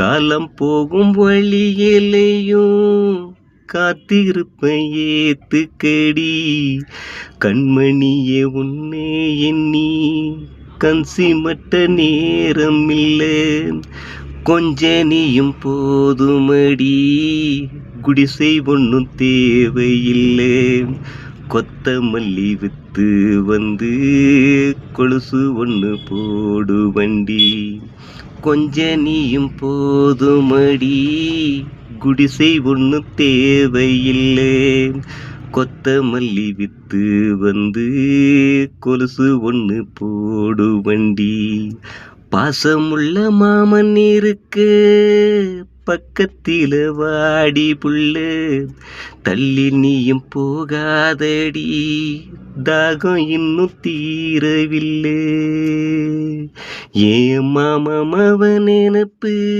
காலம் போகும் வழியிலையும் காத்திருப்பேன் கடி கண்மணியே உன்னே எண்ணி கன்சிமட்ட நேரம் இல்லை கொஞ்ச நீயும் போதுமடி. குடிசை ஒன்றும் தேவையில்லை. கொத்தமல்லி வித்து வந்து கொலுசு ஒன்று போடு வண்டி. கொஞ்ச நீயும் போதுமடி குடிசை ஒன்று தேவையில்லை. கொத்தமல்லி வித்து வந்து கொலுசு ஒன்று போடு வண்டி. பாசமுள்ள மாமன் இருக்கு. பக்கத்தில் வாடி புள்ள தள்ளி நீயும் போகாதடி. தாகம் இன்னும் தீரவில்லை. ஏன் மாமன் நினப்பு.